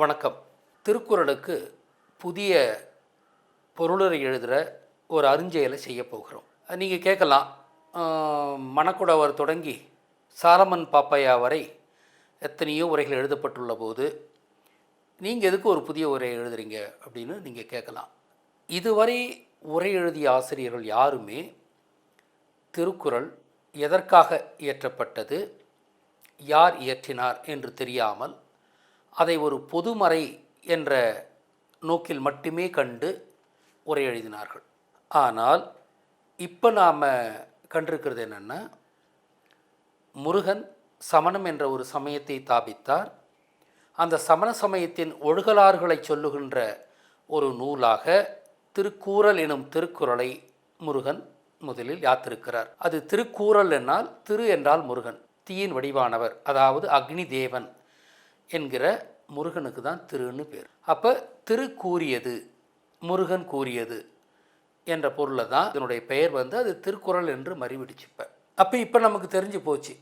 வணக்கம். திருக்குறளுக்கு புதிய பொருளரை எழுதுகிற ஒரு அருஞ்செயலை செய்ய போகிறோம். நீங்கள் கேட்கலாம். மணக்குடவர் தொடங்கி சாலமன் பாப்பையா வரை எத்தனையோ உரைகள் எழுதப்பட்டுள்ள போது நீங்கள் எதுக்கு ஒரு புதிய உரை எழுதுறீங்க அப்படின்னு நீங்கள் கேட்கலாம். இதுவரை உரை எழுதிய ஆசிரியர்கள் யாருமே திருக்குறள் எதற்காக இயற்றப்பட்டது யார் இயற்றினார் என்று தெரியாமல் அதை ஒரு பொதுமறை என்ற நோக்கில் மட்டுமே கண்டு உரை எழுதினார்கள். ஆனால் இப்போ நாம் கண்டிருக்கிறது என்னென்னா முருகன் சமணம் என்ற ஒரு சமயத்தை தாபித்தார். அந்த சமண சமயத்தின் ஒழுகலாறுகளை சொல்லுகின்ற ஒரு நூலாக திருக்கூறல் எனும் திருக்குறளை முருகன் முதலில் யாத்திருக்கிறார். அது திருக்கூறல் என்னால் திரு என்றால் முருகன் தீயின் வடிவானவர் அதாவது அக்னி தேவன். என்கிற முருகனுக்கு தான் திருன்னு பேர். அப்போ திரு கூறியது முருகன் கூறியது என்ற பொருளில் தான் இதனுடைய பெயர் வந்து அது திருக்குறள் என்று மறிவிடிச்சுப்பேன் அப்போ இப்போ நமக்கு தெரிஞ்சு போச்சு.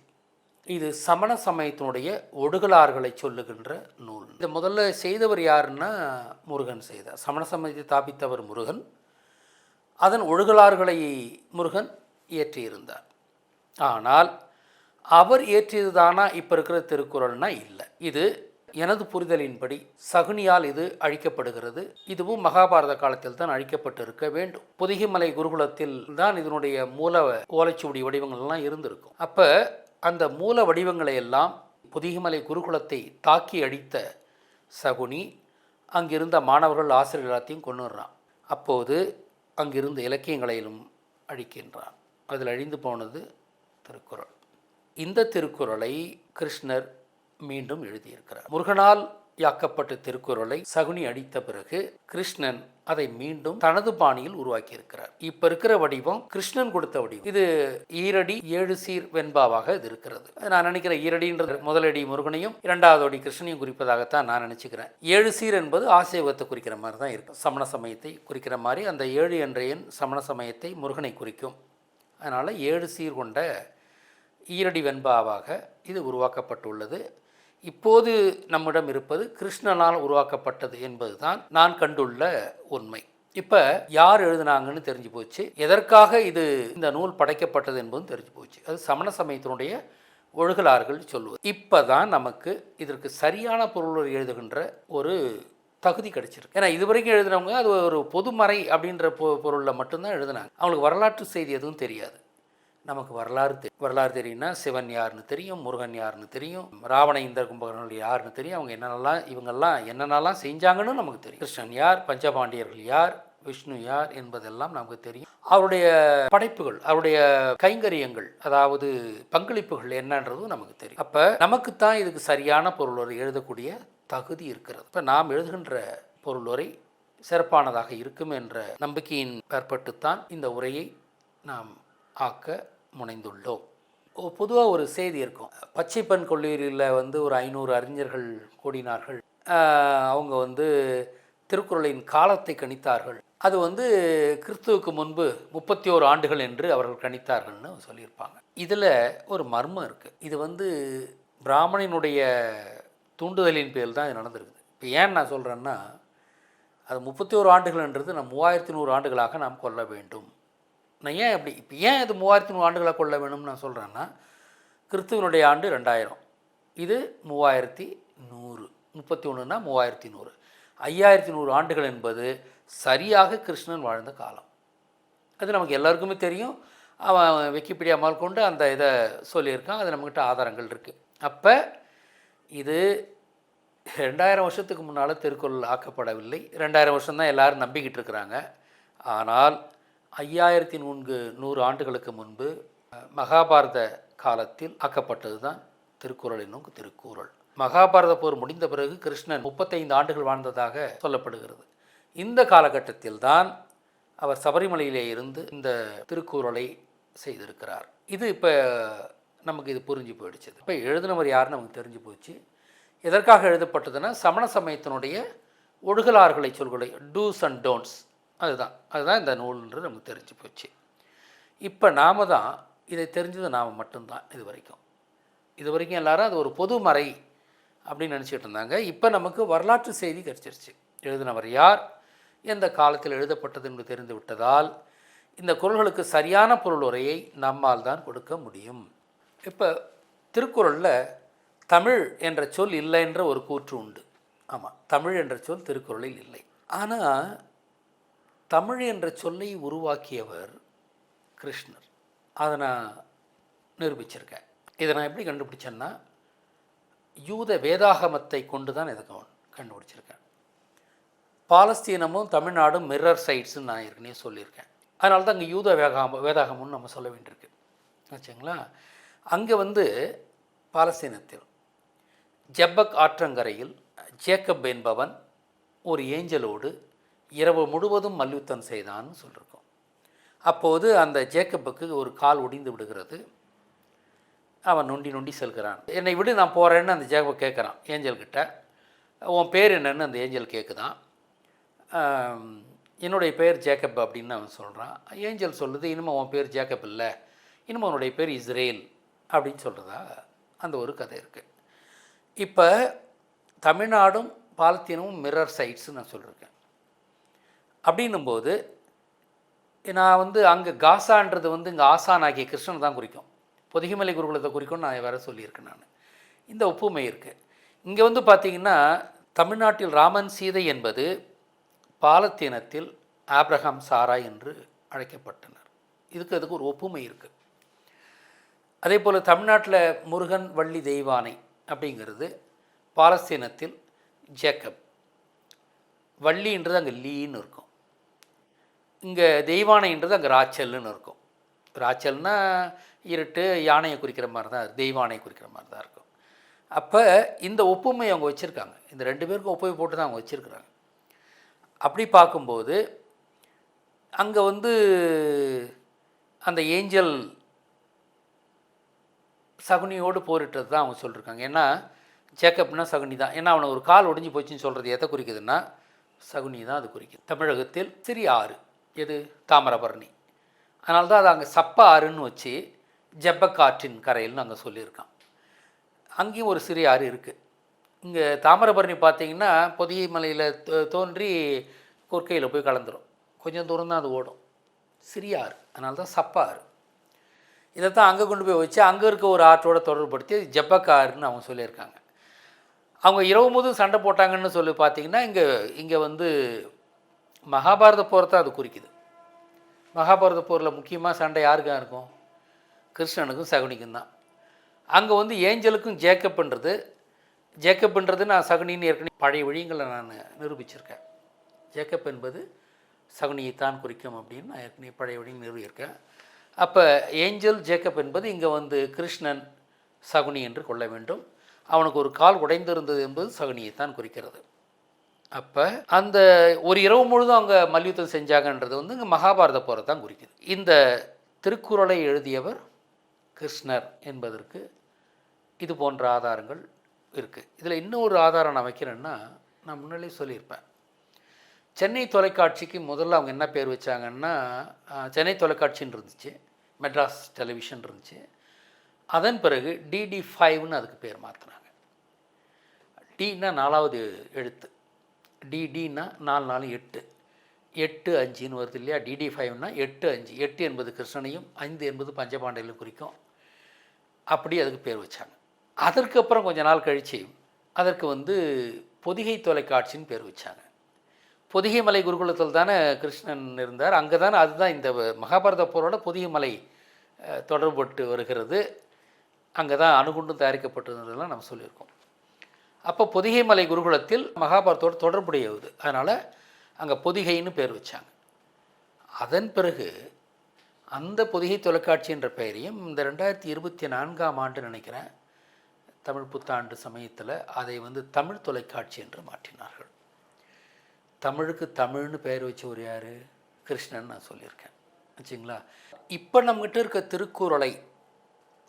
இது சமண சமயத்தினுடைய ஒடுகலார்களை சொல்லுகின்ற நூல். இதை முதல்ல செய்தவர் யாருன்னா முருகன் செய்தார் சமண சமயத்தை தாபித்தவர் முருகன். அதன் ஒழுகலார்களை முருகன் இயற்றியிருந்தார். ஆனால் அவர் ஏற்றியது தானா இப்போ இருக்கிற திருக்குறள்னா இல்லை. இது எனது புரிதலின்படி சகுனியால் இது அழிக்கப்படுகிறது. இதுவும் மகாபாரத காலத்தில் தான் அழிக்கப்பட்டிருக்க வேண்டும். புதிகைமலை குருகுலத்தில் தான் இதனுடைய மூல ஓலைச்சுவடி வடிவங்கள்லாம் இருந்திருக்கும். அப்போ அந்த மூல வடிவங்களை எல்லாம் புதிகைமலை குருகுலத்தை தாக்கி அடித்த சகுனி அங்கிருந்த மாணவர்கள் ஆசிரியர் எல்லாத்தையும் கொண்டு வர்றான் அப்போது அங்கிருந்த இலக்கியங்களையும் அழிக்கின்றான். அதில் அழிந்து போனது திருக்குறள். இந்த திருக்குறளை கிருஷ்ணர் மீண்டும் எழுதியிருக்கிறார். முருகனால் யாக்கப்பட்ட திருக்குறளை சகுனி அடித்த பிறகு கிருஷ்ணன் அதை மீண்டும் தனது பாணியில் உருவாக்கியிருக்கிறார். இப்ப இருக்கிற வடிவம் கிருஷ்ணன் கொடுத்த வடிவம். இது ஈரடி ஏழு சீர் வெண்பாவாக இது இருக்கிறது. நான் நினைக்கிறேன் ஈரடின்றது முதலடி முருகனையும் இரண்டாவது அடி கிருஷ்ணனையும் குறிப்பதாகத்தான் நான் நினைச்சுக்கிறேன். ஏழு சீர் என்பது ஆசைவத்தை குறிக்கிற மாதிரி தான் இருக்கும். சமண சமயத்தை குறிக்கிற மாதிரி அந்த ஏழு என்ற எண் சமண சமயத்தை முருகனை குறிக்கும். அதனால் ஏழு சீர் கொண்ட ஈரடி வெண்பாவாக இது உருவாக்கப்பட்டுள்ளது. இப்போது நம்மிடம் இருப்பது கிருஷ்ணனால் உருவாக்கப்பட்டது என்பதுதான் நான் கண்டுள்ள உண்மை. இப்போ யார் எழுதினாங்கன்னு தெரிஞ்சு போச்சு. எதற்காக இது இந்த நூல் படைக்கப்பட்டது என்பதும் தெரிஞ்சு போச்சு. அது சமண சமயத்தினுடைய ஒழுகலாறுகள் சொல்லுவது. இப்போ தான் நமக்கு இதற்கு சரியான பொருள் எழுதுகின்ற ஒரு தகுதி கிடைச்சிருக்கு. ஏன்னா இதுவரைக்கும் எழுதுனவங்க அது ஒரு பொதுமறை அப்படின்ற பொ பொருளில் மட்டும்தான் எழுதினாங்க. அவங்களுக்கு வரலாற்று செய்தி எதுவும் தெரியாது. நமக்கு வரலாறு தெரியும் வரலாறு தெரியும்னா சிவன் யாருன்னு தெரியும் முருகன் யாருன்னு தெரியும் ராவண இந்திர கும்பகர்ணர்கள் யாருன்னு தெரியும் அவங்க என்னென்னலாம் இவங்கெல்லாம் என்னென்னலாம் செஞ்சாங்கன்னு நமக்கு தெரியும். கிருஷ்ணன் யார் பஞ்சபாண்டியர்கள் யார் விஷ்ணு யார் என்பதெல்லாம் நமக்கு தெரியும். அவருடைய படைப்புகள் அவருடைய கைங்கரியங்கள் அதாவது பங்களிப்புகள் என்னன்றதும் நமக்கு தெரியும். அப்போ நமக்குத்தான் இதுக்கு சரியான பொருள் எழுதக்கூடிய தகுதி இருக்கிறது. இப்போ நாம் எழுதுகின்ற பொருளுரை சிறப்பானதாக இருக்கும் என்ற நம்பிக்கையின் ஏற்பட்டுத்தான் இந்த உரையை நாம் ஆக்க முனைந்துள்ளோம் பொதுவாக ஒரு செய்தி இருக்கும். பச்சைப்பன் கல்லூரியில் வந்து ஒரு ஐநூறு அறிஞர்கள் கூடினார்கள். அவங்க வந்து திருக்குறளின் காலத்தை கணித்தார்கள். அது வந்து கிறிஸ்துவுக்கு முன்பு முப்பத்தி ஓரு ஆண்டுகள் என்று அவர்கள் கணித்தார்கள்னு சொல்லியிருப்பாங்க. இதில் ஒரு மர்மம் இருக்குது இது வந்து பிராமணனுடைய தூண்டுதலின் பேரில் தான் இது நடந்திருக்குது. இப்போ ஏன் நான் சொல்கிறேன்னா அது முப்பத்தி ஓரு ஆண்டுகள்ன்றது நம் மூவாயிரத்தி நூறு ஆண்டுகளாக நாம் கொள்ள வேண்டும். நான் ஏன் அப்படி இப்போ ஏன் இது மூவாயிரத்தி நூறு ஆண்டுகளாக கொள்ள வேணும்னு நான் சொல்கிறேன்னா கிறிஸ்துவனுடைய ஆண்டு ரெண்டாயிரம். இது மூவாயிரத்தி நூறு. முப்பத்தி ஒன்றுனா மூவாயிரத்தி நூறு. ஐயாயிரத்தி நூறு ஆண்டுகள் என்பது சரியாக கிருஷ்ணன் வாழ்ந்த காலம். அது நமக்கு எல்லாருக்குமே தெரியும். அவன் விக்கிபீடியா மால் கொண்டு அந்த இதை சொல்லியிருக்கான். அது நம்மக்கிட்ட ஆதாரங்கள் இருக்குது அப்போ இது ரெண்டாயிரம் வருஷத்துக்கு முன்னால் திருக்குறள் ஆக்கப்படவில்லை. ரெண்டாயிரம் வருஷம்தான் எல்லோரும் நம்பிக்கிட்டு இருக்கிறாங்க. ஆனால் ஐயாயிரத்தி நூன்கு நூறு ஆண்டுகளுக்கு முன்பு மகாபாரத காலத்தில் ஆக்கப்பட்டது தான் திருக்குறள் என்னும் திருக்குறள். மகாபாரத போர் முடிந்த பிறகு கிருஷ்ணன் முப்பத்தைந்து ஆண்டுகள் வாழ்ந்ததாக சொல்லப்படுகிறது. இந்த காலகட்டத்தில் தான் அவர் சபரிமலையிலே இருந்து இந்த திருக்குறளை செய்திருக்கிறார். இது இப்போ நமக்கு இது புரிஞ்சு போயிடுச்சு. இப்போ எழுதினவர் யாருன்னு நமக்கு தெரிஞ்சு போச்சு. எதற்காக எழுதப்பட்டதுன்னா சமண சமயத்தினுடைய ஒழுகலாறுகளை சொல்களை டூஸ் அண்ட் டோன்ட்ஸ் அதுதான். அதுதான் இந்த நூல்ன்றது நமக்கு தெரிஞ்சு போச்சு. இப்போ நாம தான் இதை தெரிஞ்சது நாம் மட்டும்தான் இது வரைக்கும். இது வரைக்கும் எல்லாரும் அது ஒரு பொதுமறை அப்படின்னு நினச்சிட்டு இருந்தாங்க. இப்போ நமக்கு வரலாற்று செய்தி கிடச்சிருச்சு. எழுதினவர் யார்? எந்த காலத்தில் எழுதப்பட்டது என்று தெரிந்து விட்டதால் இந்த குரல்களுக்கு சரியான பொருளுரையை நம்மால் தான் கொடுக்க முடியும். இப்போ திருக்குறளில் தமிழ் என்ற சொல் இல்லை என்ற ஒரு கூற்று உண்டு. ஆமாம் தமிழ் என்ற சொல் திருக்குறளில் இல்லை. ஆனால் தமிழ் என்ற சொல்லை உருவாக்கியவர் கிருஷ்ணர். அதை நான் நிரூபிச்சிருக்கேன். இதை நான் எப்படி கண்டுபிடிச்சேன்னா யூத வேதாகமத்தை கொண்டு தான் இதை கண்டுபிடிச்சிருக்கேன். பாலஸ்தீனமும் தமிழ்நாடும் மிரர் சைட்ஸ்ன்னு நான் ஏற்கனவே சொல்லியிருக்கேன். அதனால தான் அங்கே யூத வேகாம வேதாகமம்னு நம்ம சொல்ல வேண்டியிருக்கு. ஆச்சுங்களா? அங்கே வந்து பாலஸ்தீனத்தில் ஜெப்பக் ஆற்றங்கரையில் ஜேக்கப் என்பவன் ஒரு ஏஞ்சலோடு இரவு முழுவதும் மல்யுத்தம் செய்தான்னு சொல்லியிருக்கோம் அப்போது அந்த ஜேக்கப்புக்கு ஒரு கால் ஒடிந்து விடுகிறது. அவன் நொண்டி நொண்டி செல்கிறான். என்னை விடு நான் போகிறேன்னு அந்த ஜேக்கப் கேட்குறான். ஏஞ்சல்கிட்ட உன் பேர் என்னன்னு அந்த ஏஞ்சல் கேட்குதான். என்னுடைய பேர் ஜேக்கப் அப்படின்னு அவன் சொல்கிறான் ஏஞ்சல் சொல்லுது இனிமேல் உன் பேர் ஜேக்கப் இல்லை. இனிமேல் உன்னுடைய பேர் இஸ்ரேல் அப்படின்னு சொல்கிறதா அந்த ஒரு கதை இருக்குது இப்போ தமிழ்நாடும் பாலத்தீனமும் மிரர் சைட்ஸ் நான் சொல்லியிருக்கேன் அப்படின்னும்போது நான் வந்து அங்கே காசான்றது வந்து இங்கே ஆசான் ஆகிய கிருஷ்ணன் தான் குறிக்கும். பொதிகமலை குருகுலத்தை குறிக்கும்னு நான் வேற சொல்லியிருக்கேன் நான். இந்த ஒப்புமை இருக்குது இங்கே வந்து பார்த்திங்கன்னா தமிழ்நாட்டில் ராமன் சீதை என்பது பாலத்தீனத்தில் ஆப்ரஹாம் சாரா என்று அழைக்கப்பட்டனர். இதுக்கு அதுக்கு ஒரு ஒப்புமை இருக்குது அதே போல் தமிழ்நாட்டில் முருகன் வள்ளி தெய்வானை அப்படிங்கிறது பாலஸ்தீனத்தில் ஜேக்கப். வள்ளின்றது அங்கே லீன்னு இருக்கும். இங்கே தெய்வானைன்றது அங்கே ராச்சல்னு இருக்கும். ராச்சல்னா இருட்டு யானையை குறிக்கிற மாதிரி தான் தெய்வானை குறிக்கிற மாதிரி தான் இருக்கும். அப்போ இந்த ஒப்புமை அவங்க வச்சுருக்காங்க. இந்த ரெண்டு பேருக்கும் ஒப்புமை போட்டு தான் அவங்க வச்சுருக்குறாங்க. அப்படி பார்க்கும்போது அங்கே வந்து அந்த ஏஞ்சல் சகுனியோடு போரிட்டது தான் அவங்க சொல்லியிருக்காங்க ஏன்னா ஜேக்கப்னா சகுனி தான். ஏன்னா அவனை ஒரு கால் ஒடிஞ்சு போச்சுன்னு சொல்கிறது எதை குறிக்குதுன்னா சகுனி தான் அது குறிக்குது. தமிழகத்தில் சிறிய ஆறு. எது? தாமிரபரணி. அதனால தான் அதை அங்கே சப்ப ஆறுன்னு வச்சு ஜெப்பக்காற்றின் கரையில்னு அங்கே சொல்லியிருக்கான். அங்கேயும் ஒரு சிறிய ஆறு இருக்குது இங்கே தாமிரபரணி பார்த்தீங்கன்னா பொதிகை மலையில் தோ- தோன்றி கொற்கையில் போய் கலந்துரும். கொஞ்சம் தூரம் தான் அது ஓடும். சிறிய ஆறு. அதனால தான் சப்ப ஆறு. இதை தான் அங்கே கொண்டு போய் வச்சு அங்கே இருக்க ஒரு ஆற்றோட தொடர்புபடுத்தி ஜெப்பக்காருன்னு அவங்க சொல்லியிருக்காங்க. அவங்க இரவு முழுதும் சண்டை போட்டாங்கன்னு சொல்லி பார்த்தீங்கன்னா இங்கே இங்கே வந்து மகாபாரத போரை தான் அது குறிக்குது. மகாபாரத போரில் முக்கியமாக சண்டை யாருக்காக இருக்கும்? கிருஷ்ணனுக்கும் சகுனிக்கும் தான். அங்கே வந்து ஏஞ்சலுக்கும் ஜேக்கப்ன்றது ஜேக்கப்ன்றது நான் சகுனின்னு ஏற்கனவே பழைய வழிங்களை நான் நிரூபிச்சிருக்கேன். ஜேக்கப் என்பது சகுனியைத்தான் குறிக்கும் அப்படின்னு நான் ஏற்கனவே பழைய வழி நிறுவியிருக்கேன் அப்போ ஏஞ்சல் ஜேக்கப் என்பது இங்கே வந்து கிருஷ்ணன் சகுனி என்று கொள்ள வேண்டும். அவனுக்கு ஒரு கால் உடைந்திருந்தது என்பது சகுனியைத்தான் குறிக்கிறது. அப்போ அந்த ஒரு இரவு முழுதும் அவங்க மல்யுத்தம் செஞ்சாங்கன்றது வந்து இங்கே மகாபாரத போரை தான் குறிக்குது. இந்த திருக்குறளை எழுதியவர் கிருஷ்ணர் என்பதற்கு இது போன்ற ஆதாரங்கள் இருக்குது இதில் இன்னொரு ஆதாரம் நான் வைக்கிறேன்னா நான் முன்னாலே சொல்லியிருப்பேன். சென்னை தொலைக்காட்சிக்கு முதல்ல அவங்க என்ன பேர் வச்சாங்கன்னா சென்னை தொலைக்காட்சின்னு இருந்துச்சு மெட்ராஸ் டெலிவிஷன் இருந்துச்சு. அதன் பிறகு டிடி ஃபைவ்னு அதுக்கு பேர் மாற்றினாங்க டின்னா நாலாவது எழுத்து. டிடின்னா நாலு நாலு எட்டு. எட்டு அஞ்சுன்னு வருது இல்லையா? டிடி ஃபைவ்னா எட்டு அஞ்சு. எட்டு என்பது கிருஷ்ணனையும் ஐந்து என்பது பஞ்சபாண்டையிலும் குறிக்கும். அப்படி அதுக்கு பேர் வச்சாங்க. அதற்கப்புறம் கொஞ்ச நாள் கழித்து அதற்கு வந்து பொதிகை தொலைக்காட்சின்னு பேர் வச்சாங்க. பொதிகை மலை குருகுலத்தில் தானே கிருஷ்ணன் இருந்தார். அங்கே தானே அதுதான் இந்த மகாபாரத போரோட பொதிகை மலை தொடர்பட்டு வருகிறது. அங்கே தான் அணுகுண்டும் தயாரிக்கப்பட்டிருந்ததெல்லாம் நம்ம சொல்லியிருக்கோம். அப்போ பொதிகை மலை குருகுலத்தில் மகாபாரத்தோடு தொடர்புடையது. அதனால் அங்கே பொதிகைன்னு பேர் வச்சாங்க. அதன் பிறகு அந்த பொதிகை தொலைக்காட்சி என்ற பெயரையும் இந்த ரெண்டாயிரத்தி இருபத்தி நான்காம் ஆண்டு நினைக்கிறேன் தமிழ் புத்தாண்டு சமயத்தில் அதை வந்து தமிழ் தொலைக்காட்சி என்று மாற்றினார்கள். தமிழுக்கு தமிழ்னு பெயர் வச்சவர் யார்? கிருஷ்ணன் நான் சொல்லியிருக்கேன். வச்சுங்களா? இப்போ நம்மகிட்ட இருக்க திருக்குறளை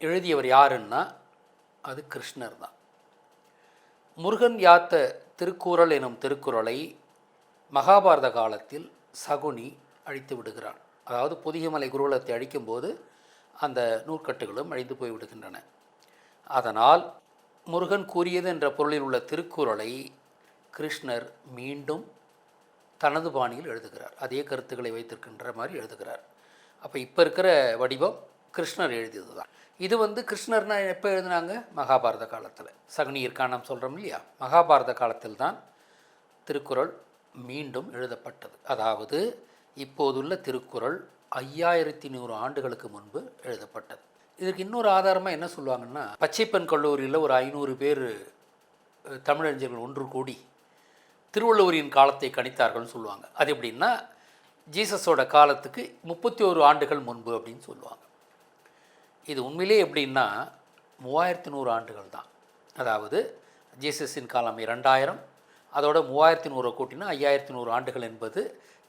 எழுதியவர் யாருன்னா அது கிருஷ்ணர் தான். முருகன் யாத்த திருக்குறள் எனும் திருக்குறளை மகாபாரத காலத்தில் சகுனி அழித்து விடுகிறான். அதாவது புதியமலை குருகுலத்தை அழிக்கும்போது அந்த நூற்கட்டுகளும் அழிந்து போய் விடுகின்றன. அதனால் முருகன் கூறியது என்ற பொருளில் உள்ள திருக்குறளை கிருஷ்ணர் மீண்டும் தனது பாணியில் எழுதுகிறார். அதே கருத்துக்களை வைத்திருக்கின்ற மாதிரி எழுதுகிறார். அப்போ இப்போ இருக்கிற வடிவம் கிருஷ்ணர் எழுதியது தான் இது வந்து கிருஷ்ணர்னா எப்போ எழுதினாங்க? மகாபாரத காலத்தில். சகுனியர் காணம் சொல்கிறோம் இல்லையா? மகாபாரத காலத்தில் தான் திருக்குறள் மீண்டும் எழுதப்பட்டது. அதாவது இப்போதுள்ள திருக்குறள் ஐயாயிரத்தி நூறு ஆண்டுகளுக்கு முன்பு எழுதப்பட்டது. இதற்கு இன்னொரு ஆதாரமாக என்ன சொல்லுவாங்கன்னா பச்சைப்பன் கல்லூரியில் ஒரு ஐநூறு பேர் தமிழறிஞர்கள் ஒன்று கூடி திருவள்ளுவரின் காலத்தை கணித்தார்கள்னு சொல்லுவாங்க. அது எப்படின்னா ஜீசஸோட காலத்துக்கு முப்பத்தி ஒரு ஆண்டுகள் முன்பு அப்படின்னு சொல்லுவாங்க. இது உண்மையிலே எப்படின்னா மூவாயிரத்தி நூறு ஆண்டுகள் தான். அதாவது ஜீசஸின் காலம் இரண்டாயிரம் அதோட மூவாயிரத்தி நூறு கூட்டினா ஐயாயிரத்தி நூறு ஆண்டுகள் என்பது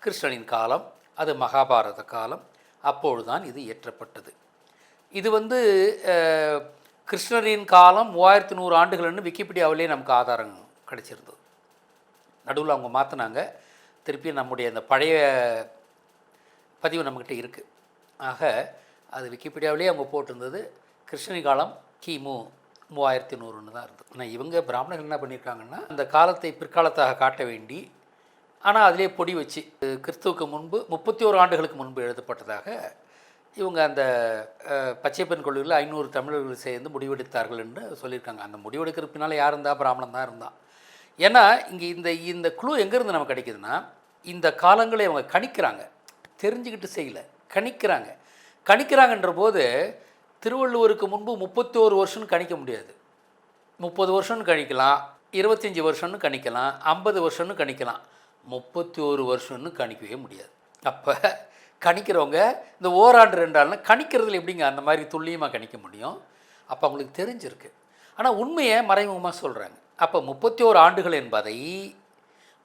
கிருஷ்ணனின் காலம் அது மகாபாரத காலம் அப்பொழுதுதான் இது இயற்றப்பட்டது. இது வந்து கிருஷ்ணரின் காலம் மூவாயிரத்தி நூறு ஆண்டுகள்னு விக்கிபீடியாவிலே நமக்கு ஆதாரம் கிடைச்சிருந்தது. நடுவில் அவங்க மாற்றினாங்க திருப்பி நம்முடைய அந்த பழைய பதிவு நம்மக்கிட்ட இருக்குது ஆக அது விக்கிபீடியாவிலேயே அவங்க போட்டிருந்தது. கிருஷ்ணனி காலம் கிமு மூவாயிரத்தி நூறுன்னு தான் இருந்தது. ஆனால் இவங்க பிராமணர்கள் என்ன பண்ணியிருக்காங்கன்னா அந்த காலத்தை பிற்காலத்தாக காட்ட வேண்டி ஆனால் அதிலே பொடி வச்சு கிறிஸ்துவுக்கு முன்பு முப்பத்தி ஓரு ஆண்டுகளுக்கு முன்பு எழுதப்பட்டதாக இவங்க அந்த பச்சைப்பெண் கொள்கையில் ஐநூறு தமிழர்கள் சேர்ந்து முடிவெடுத்தார்கள் என்று சொல்லியிருக்காங்க. அந்த முடிவெடுக்கிற பின்னால் யார் இருந்தால் பிராமணன் தான் இருந்தான். ஏன்னா இங்கே இந்த இந்த குழு எங்கேருந்து நமக்கு கிடைக்குதுன்னா இந்த காலங்களை அவங்க கணிக்கிறாங்க. தெரிஞ்சுக்கிட்டு செய்யலை. கணிக்கிறாங்க. கணிக்கிறாங்கன்ற போது திருவள்ளுவருக்கு முன்பு முப்பத்தோரு வருஷம்னு கணிக்க முடியாது. முப்பது வருஷம்னு கணிக்கலாம் இருபத்தஞ்சி வருஷம்னு கணிக்கலாம் ஐம்பது வருஷம்னு கணிக்கலாம். முப்பத்தி ஒரு வருஷம்னு கணிக்கவே முடியாது. அப்போ கணிக்கிறவங்க இந்த ஓராண்டு ரெண்டாள்னா கணிக்கிறதுல எப்படிங்க அந்த மாதிரி துல்லியமாக கணிக்க முடியும்? அப்போ அவங்களுக்கு தெரிஞ்சிருக்கு. ஆனால் உண்மையை மறைமுகமாக சொல்கிறாங்க அப்போ முப்பத்தி ஓரு ஆண்டுகள் என்பதை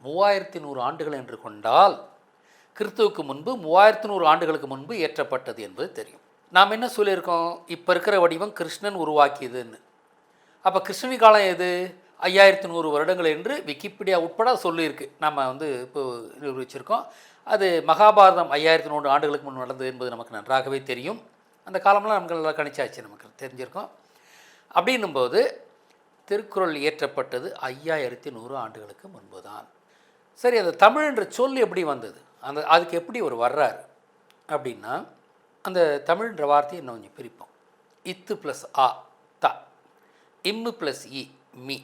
மூவாயிரத்தி நூறு ஆண்டுகள் என்று கொண்டால் கிறிஸ்துவுக்கு முன்பு மூவாயிரத்து நூறு ஆண்டுகளுக்கு முன்பு ஏற்றப்பட்டது என்பது தெரியும். நாம் என்ன சொல்லியிருக்கோம்? இப்போ இருக்கிற வடிவம் கிருஷ்ணன் உருவாக்கியதுன்னு. அப்போ கிருஷ்ணவி காலம் எது? ஐயாயிரத்து நூறு வருடங்கள் என்று விக்கிபீடியா உட்பட சொல்லியிருக்கு. நம்ம வந்து இப்போ நிரூபிச்சிருக்கோம். அது மகாபாரதம் ஐயாயிரத்து நூறு ஆண்டுகளுக்கு முன் நடந்தது என்பது நமக்கு நன்றாகவே தெரியும். அந்த காலம்லாம் நமக்கு நல்லா கணிச்சாச்சு நமக்கு தெரிஞ்சிருக்கோம். அப்படின்னும்போது திருக்குறள் இயற்றப்பட்டது ஐயாயிரத்தி நூறு ஆண்டுகளுக்கு முன்பு தான் சரி அந்த தமிழ் என்ற சொல் எப்படி வந்தது? அந்த அதுக்கு எப்படி ஒரு வர்றாரு? அப்படின்னா அந்த தமிழ்ன்ற வார்த்தையை இன்னும் கொஞ்சம் பிரிப்போம். இத்து ப்ளஸ் ஆ த. இம்மு ப்ளஸ் இ மி.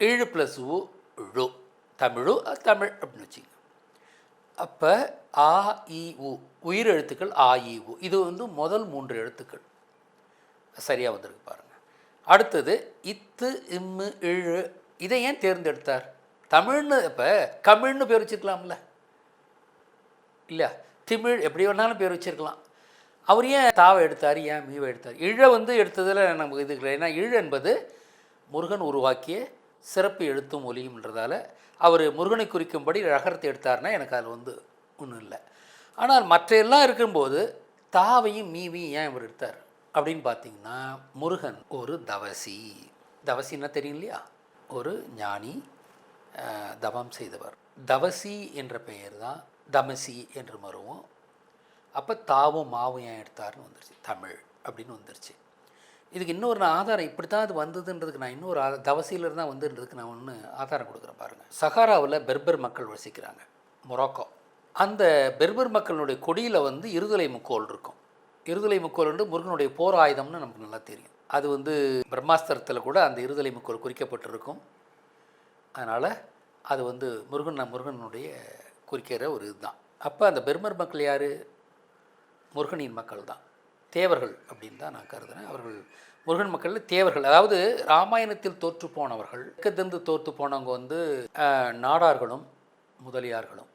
இழு ப்ளஸ் உ ழு. தமிழு தமிழ் அப்படின்னு வச்சுங்க. அப்போ ஆ இ உ. உயிர் எழுத்துக்கள் ஆ இ உ. இது வந்து முதல் மூன்று எழுத்துக்கள். சரியாக வந்திருக்கு பாருங்கள் அடுத்தது இத்து இம்மு இழு. இதை ஏன் தேர்ந்தெடுத்தார்? தமிழ்னு இப்போ கமிழ்னு பேர் வச்சுக்கலாம்ல இல்லையா திமிழ் எப்படி வேணாலும் பேர் வச்சிருக்கலாம். அவர் ஏன் தாவை எடுத்தார் ஏன் மீவை எடுத்தார்? இழ வந்து எடுத்ததில் நமக்கு இது கிடையாது ஏன்னா இழ என்பது முருகன் உருவாக்கிய சிறப்பு எழுத்தும் ஒலியும்ன்றதால அவர் முருகனை குறிக்கும்படி ரகரத்தை எடுத்தார்னா எனக்கு அதில் வந்து ஒன்றும் இல்லை. ஆனால் மற்ற எல்லாம் இருக்கும்போது தாவையும் மீவையும் ஏன் இவர் எடுத்தார்? அப்படின்னு பார்த்தீங்கன்னா முருகன் ஒரு தவசி. தவசின்னா தெரியும் இல்லையா? ஒரு ஞானி தவம் செய்தவர். தவசி என்ற பெயர் தான் தமசி என்று மருவோம் அப்போ தாவும் மாவும் ஏன் எடுத்தாருன்னு வந்துருச்சு. தமிழ் அப்படின்னு வந்துருச்சு. இதுக்கு இன்னொரு நான் ஆதாரம் இப்படி தான் அது வந்ததுன்றதுக்கு நான் இன்னொரு ஆதார தவசியிலிருந்து தான் வந்துன்றதுக்கு நான் ஒன்று ஆதாரம் கொடுக்குறேன் பாருங்கள் சஹாராவில் பெர்பர் மக்கள் வசிக்கிறாங்க மொராக்கோ. அந்த பெர்பர் மக்களுடைய கொடியில் வந்து இருதலை முக்கோல் இருக்கும். இருதலை முக்கோல் வந்து முருகனுடைய போர் ஆயுதம்னு நமக்கு நல்லா தெரியும். அது வந்து பிரம்மாஸ்திரத்தில் கூட அந்த இருதலை முக்கோல் குறிக்கப்பட்டிருக்கும். அதனால் அது வந்து முருகன் முருகனுடைய குறிக்கிற ஒரு இதுதான். அப்போ அந்த பெருமர் மக்கள் யார்? முருகனின் மக்கள் தான். தேவர்கள் அப்படின்னு தான் நான் கருதுறேன். அவர்கள் முருகன் மக்கள் தேவர்கள். அதாவது ராமாயணத்தில் தோற்று போனவர்கள் தெற்கத்திலிருந்து தோற்று போனவங்க வந்து நாடார்களும் முதலியார்களும்.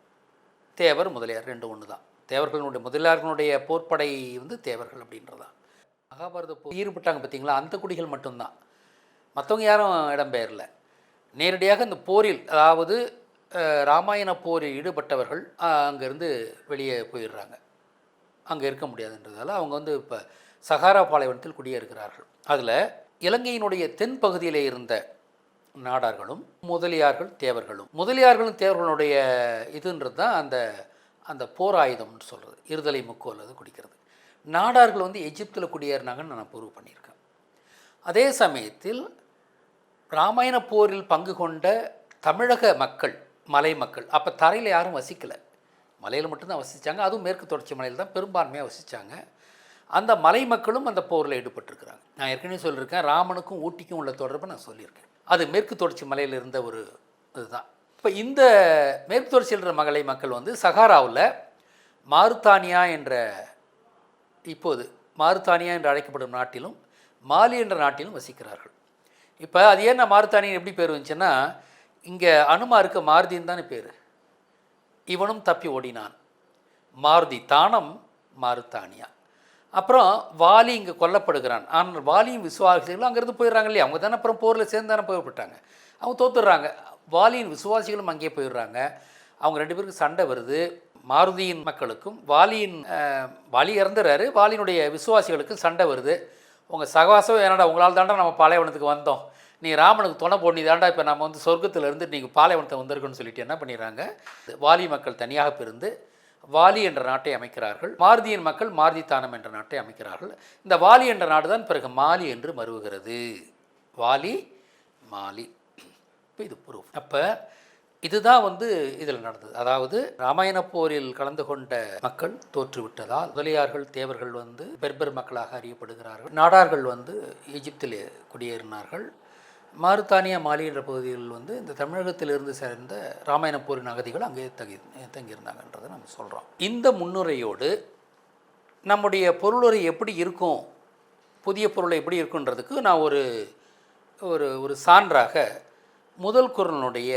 தேவர் முதலியார் ரெண்டு ஒன்று தான். தேவர்களுடைய முதலியார்களுடைய போர்ப்படை வந்து தேவர்கள் அப்படின்றதான் மகாபாரத போர் ஈடுபட்டாங்க பார்த்தீங்களா அந்த குடிகள் மட்டும்தான். மற்றவங்க யாரும் இடம்பெயரல நேரடியாக இந்த போரில் அதாவது ராமாயண போரில் ஈடுபட்டவர்கள் அங்கேருந்து வெளியே போயிடுறாங்க. அங்கே இருக்க முடியாதுன்றதால அவங்க வந்து இப்போ சகாரா பாலைவனத்தில் குடியேறுகிறார்கள். அதில் இலங்கையினுடைய தென் பகுதியில் இருந்த நாடார்களும் முதலியார்கள் தேவர்களும். முதலியார்களும் தேவர்களுடைய இதுன்றது தான் அந்த அந்த போர் ஆயுதம்னு சொல்கிறது இருதலை முக்கோல் அது குடிக்கிறது. நாடார்கள் வந்து எகிப்தில் குடியேறினாங்கன்னு நான் ப்ரூவ் பண்ணியிருக்கேன். அதே சமயத்தில் ராமாயண போரில் பங்கு கொண்ட தமிழக மக்கள் மலை மக்கள். அப்போ தரையில் யாரும் வசிக்கலை. மலையில் மட்டும்தான் வசித்தாங்க அதுவும் மேற்கு தொடர்ச்சி மலையில் தான் பெரும்பான்மையாக வசித்தாங்க அந்த மலை மக்களும் அந்த போரில் ஈடுபட்டிருக்கிறாங்க. நான் ஏற்கனவே சொல்லியிருக்கேன் ராமனுக்கும் ஊட்டிக்கும் உள்ள தொடர்பை நான் சொல்லியிருக்கேன். அது மேற்கு தொடர்ச்சி மலையில் இருந்த ஒரு இதுதான். இப்போ இந்த மேற்கு தொடர்ச்சியில் இருக்கிற மலை மக்கள் வந்து சகாராவில் மாருத்தானியா என்ற இப்போது மாருத்தானியா என்று அழைக்கப்படும் நாட்டிலும் மாலி என்ற நாட்டிலும் வசிக்கிறார்கள். இப்போ அது ஏன் மாருத்தானியன் எப்படி பேர் வந்துச்சுன்னா இங்கே அனுமாருக்கு மாருதின்னு தானே பேர். இவனும் தப்பி ஓடினான். மாருதி தானம் மாருத்தானியா அப்புறம் வாலி இங்கே கொல்லப்படுகிறான். ஆனால் வாலியும் விசுவாசிகளும் அங்கேருந்து போயிடுறாங்க இல்லையா? அவங்க தானே அப்புறம் போரில் சேர்ந்து தானே போய்விட்டாங்க அவங்க தோத்துடுறாங்க. வாலியின் விசுவாசிகளும் அங்கேயே போயிடுறாங்க. அவங்க ரெண்டு பேருக்கு சண்டை வருது. மாருதியின் மக்களுக்கும் வாலியின் வாலி இறந்துடுறாரு வாலியினுடைய விசுவாசிகளுக்கும் சண்டை வருது. உங்கள் சகவாசம் என்னடா? உங்களால் தாண்டா நம்ம பாலைவனத்துக்கு வந்தோம். நீ ராமனுக்கு துணை போடணி தாண்டா இப்போ நம்ம வந்து சொர்க்கத்தில் இருந்து நீங்கள் பாலைவனத்தை வந்திருக்குன்னு சொல்லிட்டு என்ன பண்ணிடுறாங்க? வாலி மக்கள் தனியாக பிரிந்து வாலி என்ற நாட்டை அமைக்கிறார்கள். மாருதியின் மக்கள் மாருதி தானம் என்ற நாட்டை அமைக்கிறார்கள். இந்த வாலி என்ற நாடு தான் பிறகு மாலி என்று மருவுகிறது. வாலி மாலி. இப்போ இது ப்ரூஃப் அப்போ இதுதான் வந்து இதில் நடந்தது. அதாவது ராமாயண போரில் கலந்து கொண்ட மக்கள் தோற்றுவிட்டதால் முதலியார்கள் தேவர்கள் வந்து பெர்பர் மக்களாக அறியப்படுகிறார்கள். நாடார்கள் வந்து ஈஜிப்திலே குடியேறினார்கள். மாருத்தானியா மாலி என்ற பகுதிகளில் வந்து இந்த தமிழகத்திலிருந்து சேர்ந்த ராமாயண போரின் அகதிகள் அங்கே தங்கி தங்கியிருந்தாங்கன்றதை நம்ம சொல்கிறோம் இந்த முன்னுரையோடு நம்முடைய பொருளுரை எப்படி இருக்கும் புதிய பொருளை எப்படி இருக்குன்றதுக்கு நான் ஒரு ஒரு ஒரு சான்றாக முதல் குரலுடைய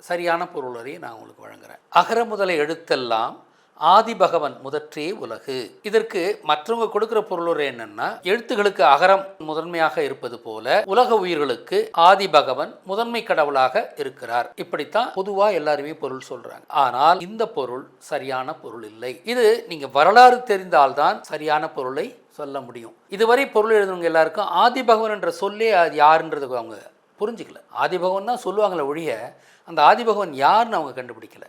சரியான பொருளுரையை நான் உங்களுக்கு வழங்குகிறேன் அகர முதலை எழுத்தெல்லாம் ஆதிபகவன் முதற்றே உலகு. இதற்கு மற்றவங்க கொடுக்கிற பொருளுரை என்னன்னா எழுத்துகளுக்கு அகரம் முதன்மையாக இருப்பது போல உலக உயிர்களுக்கு ஆதிபகவன் முதன்மை கடவுளாக இருக்கிறார். இப்படித்தான் பொதுவா எல்லாருமே பொருள் சொல்றாங்க. ஆனால் இந்த பொருள் சரியான பொருள் இல்லை. இது நீங்க வரலாறு தெரிந்தால்தான் சரியான பொருளை சொல்ல முடியும். இதுவரை பொருள் எழுதுனவங்க எல்லாருக்கும் ஆதிபகவன் என்ற சொல்லே அது யாருன்றது அவங்க புரிஞ்சுக்கல. ஆதிபகவன் தான் சொல்லுவாங்களே ஒழிய அந்த ஆதிபகவன் யாருன்னு அவங்க கண்டுபிடிக்கல.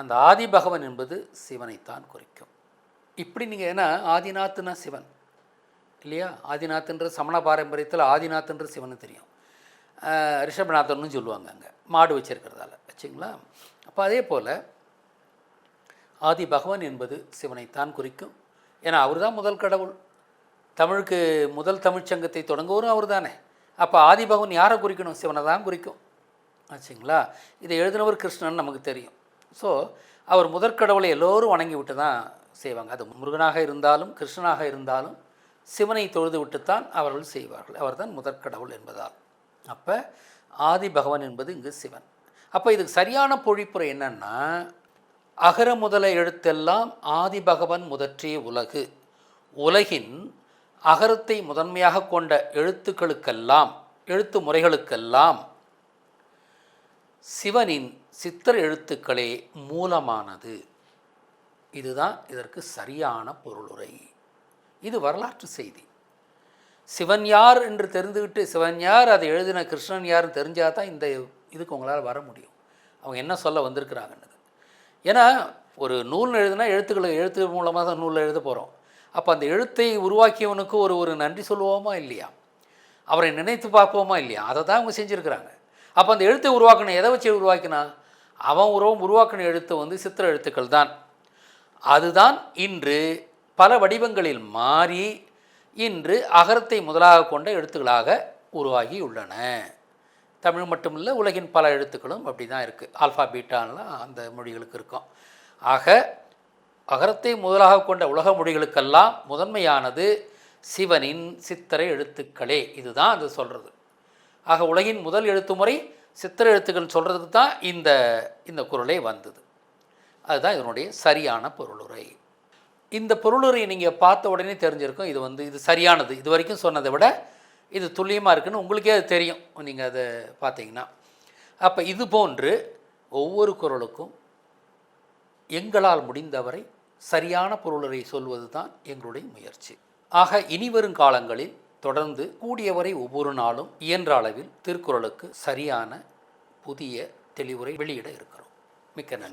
அந்த ஆதிபகவன் என்பது சிவனைத்தான் குறிக்கும். இப்படி நீங்கள் ஏன்னா ஆதிநாத்துனா சிவன். இல்லையா? ஆதிநாத்ன்ற சமண பாரம்பரியத்தில் ஆதிநாத்ன்ற சிவனு தெரியும். ரிஷபநாதன்னு சொல்லுவாங்க அங்கே. மாடு வச்சிருக்கிறதால. வச்சுங்களா? அப்போ அதே போல் ஆதி பகவான் என்பது சிவனைத்தான் குறிக்கும். ஏன்னா அவர் தான் முதல் கடவுள். தமிழுக்கு முதல் தமிழ்ச்சங்கத்தை தொடங்குவரும் அவர் தானே அப்போ ஆதி பகவான் யாரை குறிக்கணும்? சிவனை தான் குறிக்கும். ஆச்சுங்களா இதை எழுதினவர் கிருஷ்ணன் நமக்கு தெரியும். ஸோ அவர் முதற்கடவுளை எல்லோரும் வணங்கி விட்டு தான் செய்வாங்க. அது முருகனாக இருந்தாலும் கிருஷ்ணனாக இருந்தாலும் சிவனை தொழுது விட்டுத்தான் அவர்கள் செய்வார்கள். அவர்தான் முதற்கடவுள் என்பதால். அப்போ ஆதி பகவான் என்பது இங்கு சிவன். அப்போ இதுக்கு சரியான பொழிப்புரை என்னன்னா அகர முதல எழுத்தெல்லாம் ஆதி பகவன் முதற்றே உலகு. உலகின் அகரத்தை முதன்மையாக கொண்ட எழுத்துக்களுக்கெல்லாம் எழுத்து முறைகளுக்கெல்லாம் சிவனின் சித்திர எழுத்துக்களே மூலமானது. இதுதான் இதற்கு சரியான பொருளுரை. இது வரலாற்று செய்தி. சிவன் யார் என்று தெரிந்துவிட்டு சிவன் யார் அதை எழுதின கிருஷ்ணன் யாருன்னு தெரிஞ்சால் தான் இந்த இதுக்கு உங்களால் வர முடியும். அவங்க என்ன சொல்ல வந்திருக்கிறாங்கன்னு ஏன்னா ஒரு நூல் எழுதுனா எழுத்துக்களை எழுத்து மூலமாக தான் நூலில் எழுத போகிறோம் அப்போ அந்த எழுத்தை உருவாக்கியவனுக்கு ஒரு ஒரு நன்றி சொல்லுவோமா இல்லையா? அவரை நினைத்து பார்ப்போமா இல்லையா? அதை தான் அவங்க செஞ்சுருக்கிறாங்க. அப்போ அந்த எழுத்தை உருவாக்கணும் எதை வச்சு உருவாக்கினா? அவன் உருவம் உருவாக்கின எழுத்து வந்து சித்திர எழுத்துக்கள் தான். அதுதான் இன்று பல வடிவங்களில் மாறி இன்று அகரத்தை முதலாக கொண்ட எழுத்துக்களாக உருவாகி உள்ளன தமிழ் மட்டுமில்லை உலகின் பல எழுத்துக்களும் அப்படி தான் இருக்குது ஆல்ஃபா பீட்டான்லாம் அந்த மொழிகளுக்கு இருக்கும். ஆக அகரத்தை முதலாக கொண்ட உலக மொழிகளுக்கெல்லாம் முதன்மையானது சிவனின் சித்திரை எழுத்துக்களே. இதுதான் அது சொல்கிறது ஆக உலகின் முதல் எழுத்து முறை சித்திர எழுத்துக்கள் சொல்கிறதுக்கு தான் இந்த இந்த குரலே வந்தது. அதுதான் இதனுடைய சரியான பொருளுரை. இந்த பொருளுரையை நீங்கள் பார்த்த உடனே தெரிஞ்சிருக்கும் இது வந்து இது சரியானது. இது வரைக்கும் சொன்னதை விட இது துல்லியமாக இருக்குன்னு உங்களுக்கே அது தெரியும் நீங்கள் அதை பார்த்தீங்கன்னா. அப்போ இது போன்று ஒவ்வொரு குரலுக்கும் எங்களால் முடிந்தவரை சரியான பொருளுரை சொல்வது தான் எங்களுடைய முயற்சி. ஆக இனி வரும் காலங்களில் தொடர்ந்து கூடியவரை ஒவ்வொரு நாளும் இயன்ற அளவில் திருக்குறளுக்கு சரியான புதிய தெளிவுரை வெளியிட இருக்கிறோம். மிக்க நன்றி.